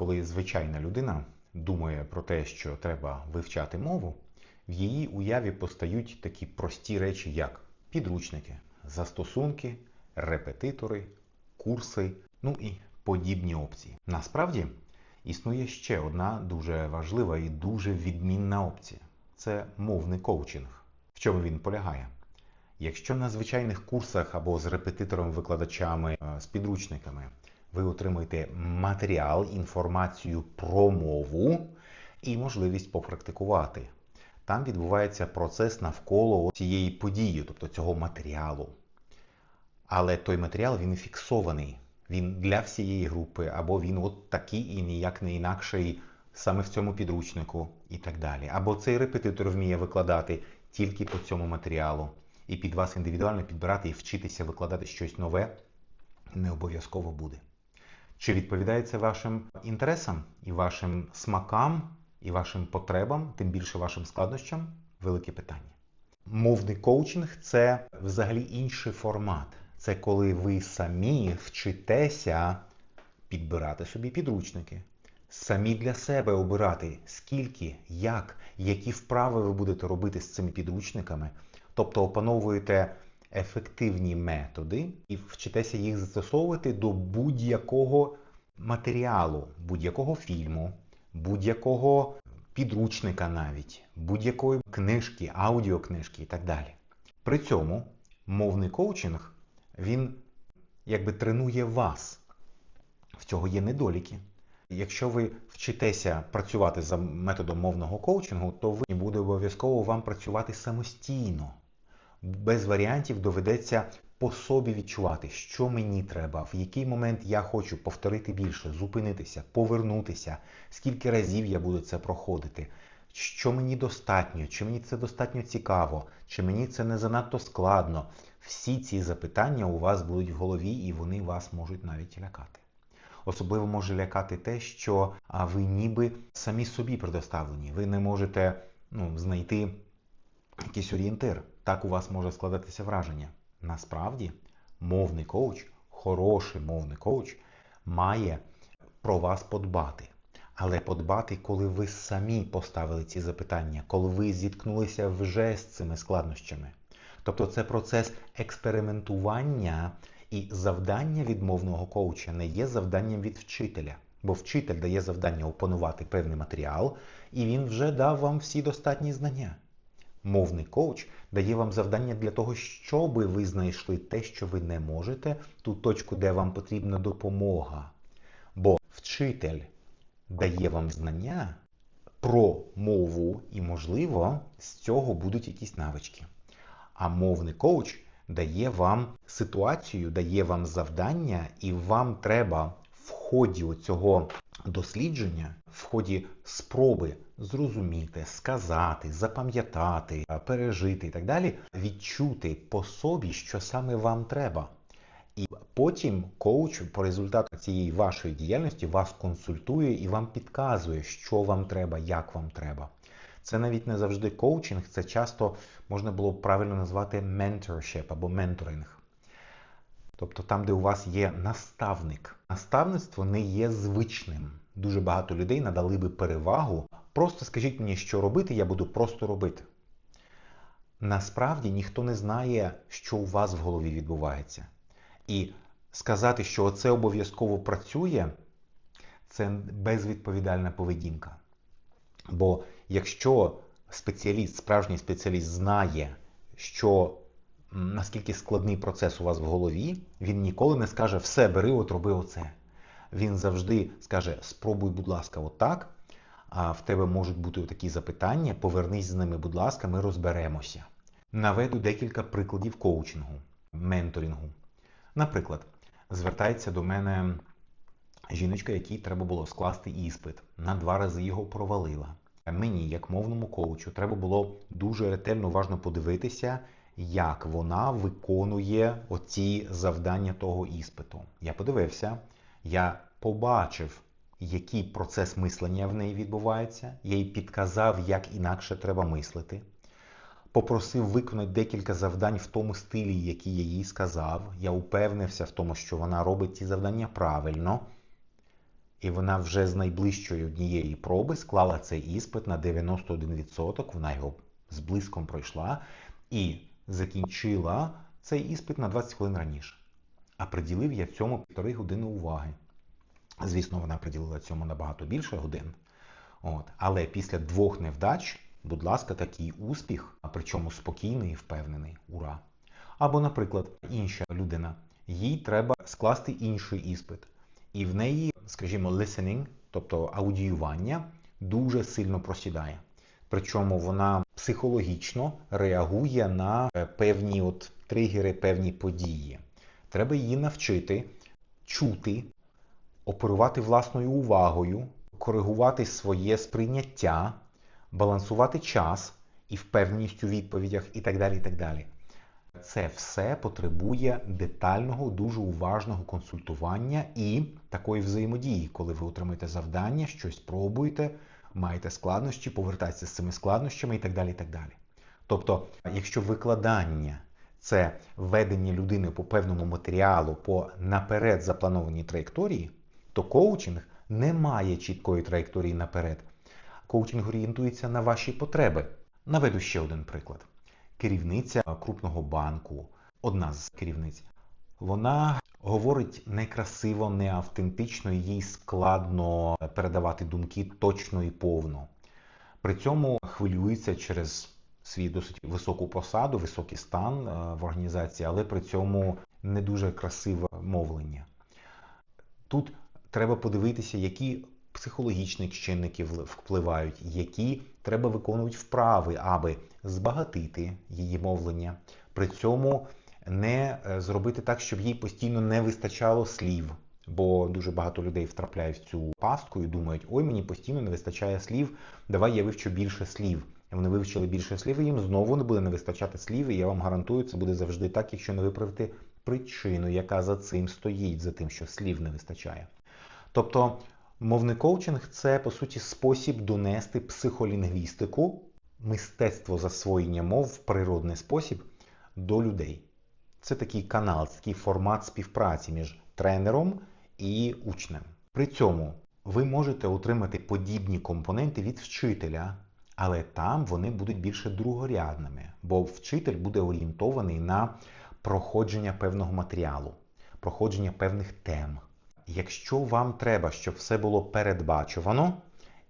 коли звичайна людина думає про те, що треба вивчати мову, в її уяві постають такі прості речі, як підручники, застосунки, репетитори, курси, ну і подібні опції. Насправді існує ще одна дуже важлива і дуже відмінна опція це мовний коучинг. В чому він полягає? Якщо на звичайних курсах або з репетитором-викладачами, е, з підручниками ви отримуєте матеріал, інформацію про мову і можливість попрактикувати. Там відбувається процес навколо цієї події, тобто цього матеріалу. Але той матеріал він фіксований. Він для всієї групи, або він от такий і ніяк не інакший саме в цьому підручнику і так далі. Або цей репетитор вміє викладати тільки по цьому матеріалу. І під вас індивідуально підбирати і вчитися викладати щось нове не обов'язково буде. Чи відповідає це вашим інтересам і вашим смакам, і вашим потребам, тим більше вашим складнощам? Велике питання. Мовний коучинг це взагалі інший формат. Це коли ви самі вчитеся підбирати собі підручники, самі для себе обирати, скільки, як, які вправи ви будете робити з цими підручниками. Тобто опановуєте ефективні методи і вчитеся їх застосовувати до будь-якого матеріалу, будь-якого фільму, будь-якого підручника навіть, будь-якої книжки, аудіокнижки і так далі. При цьому мовний коучинг він якби тренує вас. В цього є недоліки. Якщо ви вчитеся працювати за методом мовного коучингу, то ви буде обов'язково вам працювати самостійно. Без варіантів доведеться по собі відчувати, що мені треба, в який момент я хочу повторити більше, зупинитися, повернутися, скільки разів я буду це проходити, що мені достатньо, чи мені це достатньо цікаво, чи мені це не занадто складно. Всі ці запитання у вас будуть в голові, і вони вас можуть навіть лякати. Особливо може лякати те, що ви ніби самі собі предоставлені. Ви не можете ну, знайти якийсь орієнтир. Так у вас може складатися враження. Насправді, мовний коуч, хороший мовний коуч, має про вас подбати. Але подбати, коли ви самі поставили ці запитання, коли ви зіткнулися вже з цими складнощами. Тобто це процес експериментування і завдання від мовного коуча не є завданням від вчителя. Бо вчитель дає завдання опанувати певний матеріал, і він вже дав вам всі достатні знання. Мовний коуч дає вам завдання для того, щоб ви знайшли те, що ви не можете, ту точку, де вам потрібна допомога. Бо вчитель дає вам знання про мову, і, можливо, з цього будуть якісь навички. А мовний коуч дає вам ситуацію, дає вам завдання, і вам треба в ході цього дослідження, в ході спроби зрозуміти, сказати, запам'ятати, пережити і так далі, відчути по собі, що саме вам треба. І потім коуч по результату цієї вашої діяльності вас консультує і вам підказує, що вам треба, як вам треба. Це навіть не завжди коучинг, це часто можна було б правильно назвати mentorship або менторинг. Тобто там, де у вас є наставник. Наставництво не є звичним. Дуже багато людей надали би перевагу. Просто скажіть мені, що робити, я буду просто робити. Насправді ніхто не знає, що у вас в голові відбувається. І сказати, що це обов'язково працює, це безвідповідальна поведінка. Бо якщо спеціаліст, справжній спеціаліст знає, що наскільки складний процес у вас в голові, він ніколи не скаже все, бери, от роби оце. Він завжди скаже: спробуй, будь ласка, отак. А в тебе можуть бути такі запитання, повернись з ними, будь ласка, ми розберемося. Наведу декілька прикладів коучингу, менторингу. Наприклад, звертається до мене жіночка, якій треба було скласти іспит. На два рази його провалила. Мені, як мовному коучу, треба було дуже ретельно уважно подивитися, як вона виконує оці завдання того іспиту. Я подивився, я побачив, який процес мислення в неї відбувається. Я їй підказав, як інакше треба мислити. Попросив виконати декілька завдань в тому стилі, який я їй сказав. Я упевнився в тому, що вона робить ці завдання правильно. І вона вже з найближчої однієї проби склала цей іспит на 91%. Вона його з блиском пройшла і закінчила цей іспит на 20 хвилин раніше. А приділив я цьому півтори години уваги. Звісно, вона приділила цьому набагато більше годин. От. Але після двох невдач, будь ласка, такий успіх, а причому спокійний і впевнений. Ура! Або, наприклад, інша людина, їй треба скласти інший іспит. І в неї, скажімо, listening, тобто аудіювання, дуже сильно просідає. Причому вона психологічно реагує на е, певні от тригери, певні події. Треба її навчити чути, оперувати власною увагою, коригувати своє сприйняття, балансувати час і впевненість у відповідях і так далі. і так далі. Це все потребує детального, дуже уважного консультування і такої взаємодії, коли ви отримуєте завдання, щось пробуєте, маєте складнощі, повертаєтеся з цими складнощами і так далі. і так далі. Тобто, якщо викладання це ведення людини по певному матеріалу по наперед запланованій траєкторії, то коучинг не має чіткої траєкторії наперед. Коучинг орієнтується на ваші потреби. Наведу ще один приклад. Керівниця крупного банку, одна з керівниць, вона говорить некрасиво, неавтентично, їй складно передавати думки точно і повно. При цьому хвилюється через свій досить високу посаду, високий стан в організації, але при цьому не дуже красиве мовлення. Тут треба подивитися, які психологічні чинники впливають, які треба виконувати вправи, аби збагатити її мовлення. При цьому не зробити так, щоб їй постійно не вистачало слів. Бо дуже багато людей втрапляють в цю пастку і думають, ой, мені постійно не вистачає слів, давай я вивчу більше слів. Вони вивчили більше слів, і їм знову не буде не вистачати слів, і я вам гарантую, це буде завжди так, якщо не виправити причину, яка за цим стоїть, за тим, що слів не вистачає. Тобто мовний коучинг це по суті спосіб донести психолінгвістику, мистецтво засвоєння мов в природний спосіб до людей. Це такий канал, такий формат співпраці між тренером і учнем. При цьому ви можете отримати подібні компоненти від вчителя, але там вони будуть більше другорядними, бо вчитель буде орієнтований на проходження певного матеріалу, проходження певних тем. Якщо вам треба, щоб все було передбачувано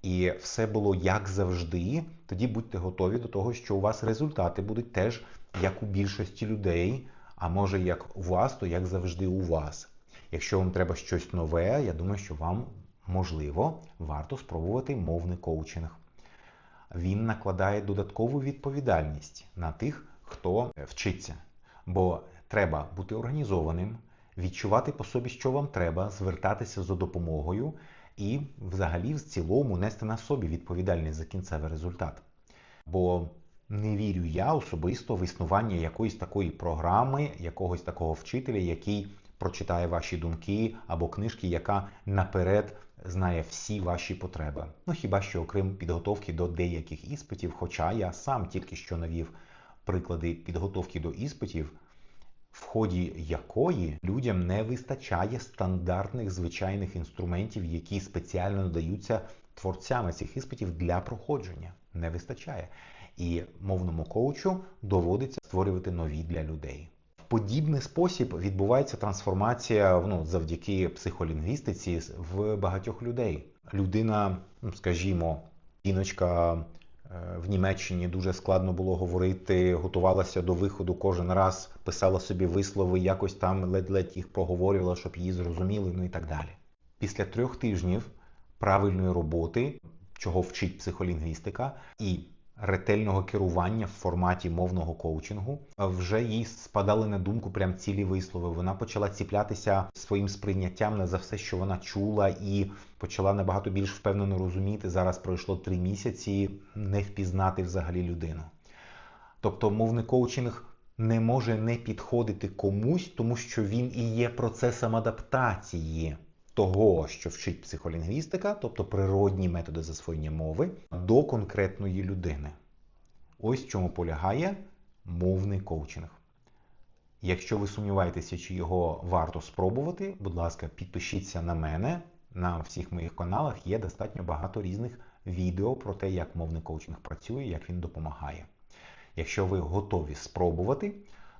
і все було як завжди, тоді будьте готові до того, що у вас результати будуть теж як у більшості людей, а може як у вас, то як завжди у вас. Якщо вам треба щось нове, я думаю, що вам можливо варто спробувати мовний коучинг. Він накладає додаткову відповідальність на тих, хто вчиться. Бо треба бути організованим, відчувати по собі, що вам треба, звертатися за допомогою і, взагалі, в цілому нести на собі відповідальність за кінцевий результат. Бо не вірю я особисто в існування якоїсь такої програми, якогось такого вчителя, який прочитає ваші думки або книжки, яка наперед знає всі ваші потреби. Ну хіба що окрім підготовки до деяких іспитів, хоча я сам тільки що навів приклади підготовки до іспитів, в ході якої людям не вистачає стандартних звичайних інструментів, які спеціально надаються творцями цих іспитів для проходження. Не вистачає. І мовному коучу доводиться створювати нові для людей. В подібний спосіб відбувається трансформація ну, завдяки психолінгвістиці в багатьох людей. Людина, ну, скажімо, жіночка в Німеччині дуже складно було говорити, готувалася до виходу кожен раз, писала собі вислови, якось там ледь-ледь їх проговорювала, щоб її зрозуміли, ну і так далі. Після трьох тижнів правильної роботи, чого вчить психолінгвістика, і ретельного керування в форматі мовного коучингу, вже їй спадали на думку прям цілі вислови. Вона почала ціплятися своїм сприйняттям за все, що вона чула, і почала набагато більш впевнено розуміти. Зараз пройшло три місяці не впізнати взагалі людину. Тобто, мовний коучинг не може не підходити комусь, тому що він і є процесом адаптації. Того, що вчить психолінгвістика, тобто природні методи засвоєння мови, до конкретної людини. Ось в чому полягає мовний коучинг. Якщо ви сумніваєтеся, чи його варто спробувати, будь ласка, підпишіться на мене, на всіх моїх каналах є достатньо багато різних відео про те, як мовний коучинг працює, як він допомагає. Якщо ви готові спробувати,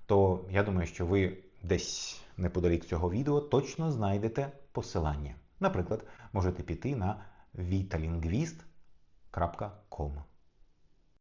то я думаю, що ви десь неподалік цього відео точно знайдете посилання. Наприклад, можете піти на vitalingvist.com.